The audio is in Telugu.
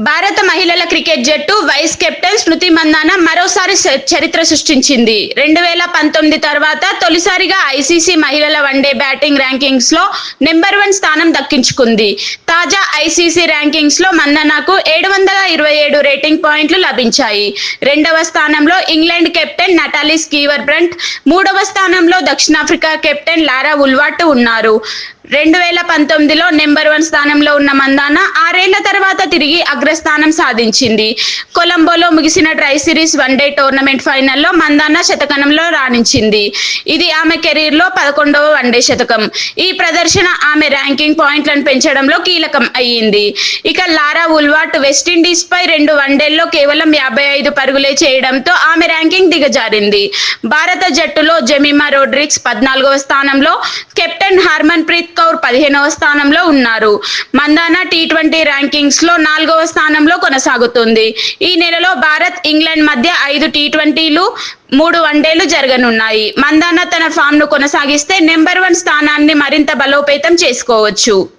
భారత మహిళల క్రికెట్ జట్టు వైస్ కెప్టెన్ స్మృతి మందాన మరోసారి చ- చరిత్ర సృష్టించింది. రెండు వేల పంతొమ్మిది తర్వాత తొలిసారిగా ఐసీసీ మహిళల వన్డే బ్యాటింగ్ ర్యాంకింగ్స్లో నెంబర్ వన్ స్థానం దక్కించుకుంది. తాజా ఐసీసీ ర్యాంకింగ్స్లో మందనాకు ఏడు వందల ఇరవై ఏడు రేటింగ్ పాయింట్లు లభించాయి. రెండవ స్థానంలో England captain Natalie Sciver Brunt మూడవ స్థానంలో దక్షిణాఫ్రికా కెప్టెన్ లారా ఉల్వాట్ ఉన్నారు. రెండు వేల పంతొమ్మిదిలో నెంబర్ వన్ స్థానంలో ఉన్న మందాన ఆరేళ్ళ తర్వాత తిరిగి అగ్రస్థానం సాధించింది. కొలంబోలో ముగిసిన ట్రై సిరీస్ వన్డే టోర్నమెంట్ ఫైనల్లో మందాన శతకంలో రాణించింది. ఇది ఆమె కెరీర్లో పదకొండవ వన్డే శతకం. ఈ ప్రదర్శన ఆమె ర్యాంకింగ్ పాయింట్లను పెంచడంలో కీలకం అయ్యింది. ఇక లారా ఉల్వాట్ వెస్టిండీస్ పై రెండు వన్డేల్లో కేవలం యాభై ఐదు పరుగులే చేయడంతో ఆమె ర్యాంకింగ్ దిగజారింది. భారత జట్టులో జమీమా రోడ్రిక్స్ పద్నాలుగవ స్థానంలో కెప్టెన్ హర్మన్ ప్రీత్ కౌర్ పదిహేనవ స్థానంలో ఉన్నారు. మందానా టీ ట్వంటీ ర్యాంకింగ్స్లో నాలుగవ స్థానంలో కొనసాగుతుంది. ఈ నెలలో భారత్ ఇంగ్లాండ్ మధ్య ఐదు టీ ట్వంటీలు మూడు వన్డేలు జరగనున్నాయి. మందానా తన ఫామ్ను కొనసాగిస్తే నెంబర్ వన్ స్థానాన్ని మరింత బలోపేతం చేసుకోవచ్చు.